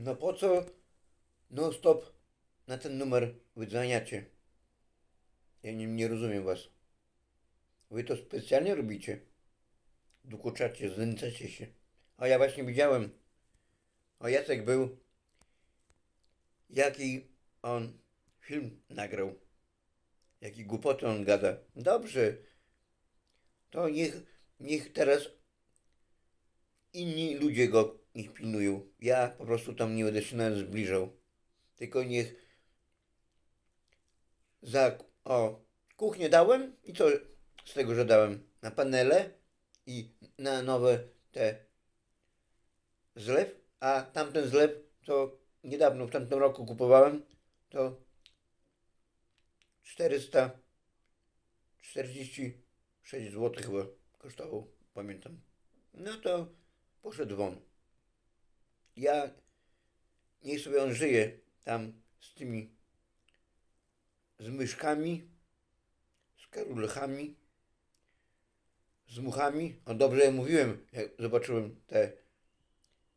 No po co non stop na ten numer wydzwaniacie? Ja nie, nie rozumiem was. Wy to specjalnie robicie. Dokuczacie, znęcacie się. A ja właśnie widziałem. O Jacek był. Jaki on film nagrał. Jaki głupoty on gada. Dobrze. To niech, niech teraz inni ludzie go niech pilnują. Ja po prostu tam nie będę się nawet zbliżał. Tylko niech za o kuchnię dałem i co z tego, że dałem? Na panele i na nowe te zlew, a tamten zlew to niedawno w tamtym roku kupowałem, to 446 zł chyba kosztował, pamiętam. No to poszedł won. Ja, niech sobie on żyje tam z tymi, z myszkami, z karulechami, z muchami. O dobrze mówiłem, jak zobaczyłem te,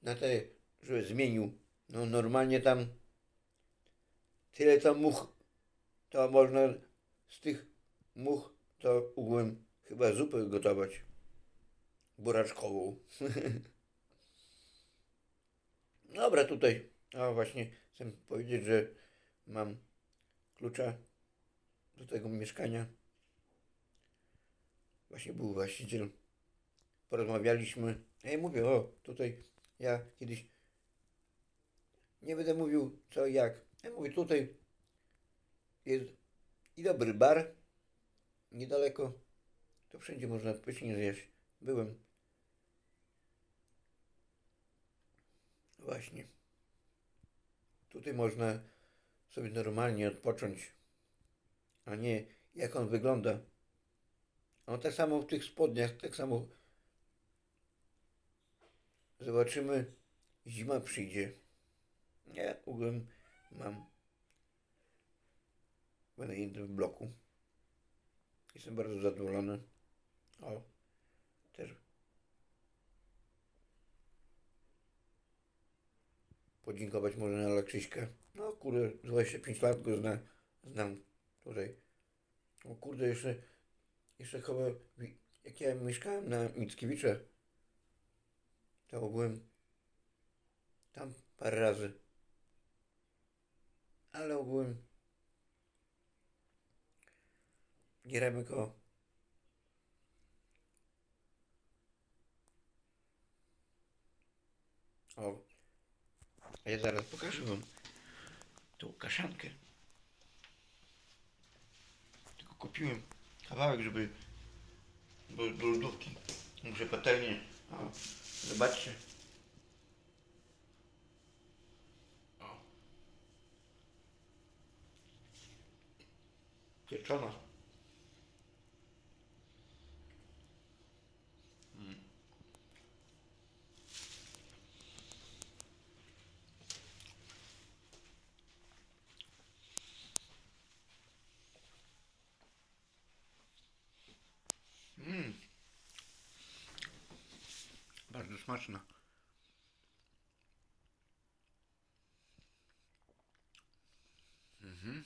na te, że zmienił. No normalnie tam tyle tam much, to można z tych much to ugłem chyba zupę gotować. Buraczkową. Dobra, tutaj. O, właśnie chcę powiedzieć, że mam klucza do tego mieszkania. Właśnie był właściciel. Porozmawialiśmy. A ja mówię, o, tutaj ja kiedyś nie będę mówił co i jak. Ja mówię, tutaj jest i dobry bar, niedaleko. To wszędzie można pysznie zjeść. Byłem. Tutaj można sobie normalnie odpocząć, a nie jak on wygląda. On tak samo w tych spodniach, tak samo zobaczymy, zima przyjdzie. Ja ugłem mam. Będę jednym w bloku. Jestem bardzo zadowolony. O, też podziękować może na Lekrzyśkę. No kurde, 25 lat go zna, znam tutaj. O kurde, jeszcze, jeszcze chyba, jak ja mieszkałem na Mickiewicza, to byłem tam parę razy. Ale ogółem gieramy go o ja zaraz pokażę wam tą kaszankę. Tylko kupiłem kawałek, żeby do, do lodówki. Muszę patelnię. O, zobaczcie. Pieczona. Smaczna. Mhm.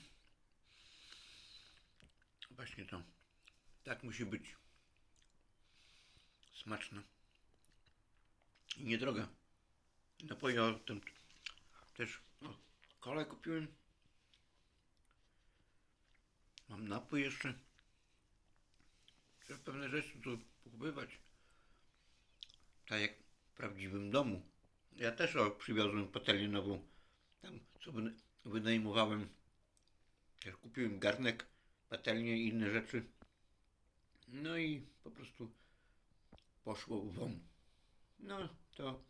Właśnie to. Tak musi być. Smaczna. I niedroga. Napoje o tym też o, kole kupiłem. Mam napój jeszcze. Trzeba pewne rzeczy tu pokupować. Tak jak prawdziwym domu. Ja też o, przywiozłem patelnię nową. Tam co wyna- wynajmowałem. Też kupiłem garnek, patelnię i inne rzeczy. No i po prostu poszło won. No to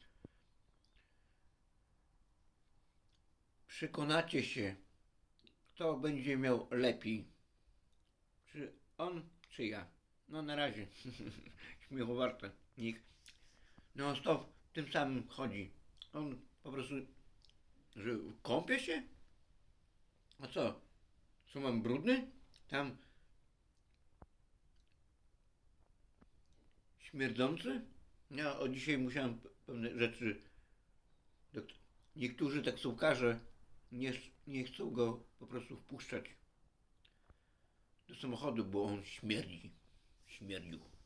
przekonacie się, kto będzie miał lepiej. Czy on, czy ja. No na razie. Śmiechu warte. Nikt. No stop, tym samym chodzi. On po prostu, że kąpie się? A co? Co mam brudny? Tam śmierdzący? Ja o dzisiaj musiałem pe- pewne rzeczy. Niektórzy taksówkarze nie, nie chcą go po prostu wpuszczać do samochodu, bo on śmierdzi. Śmierdził.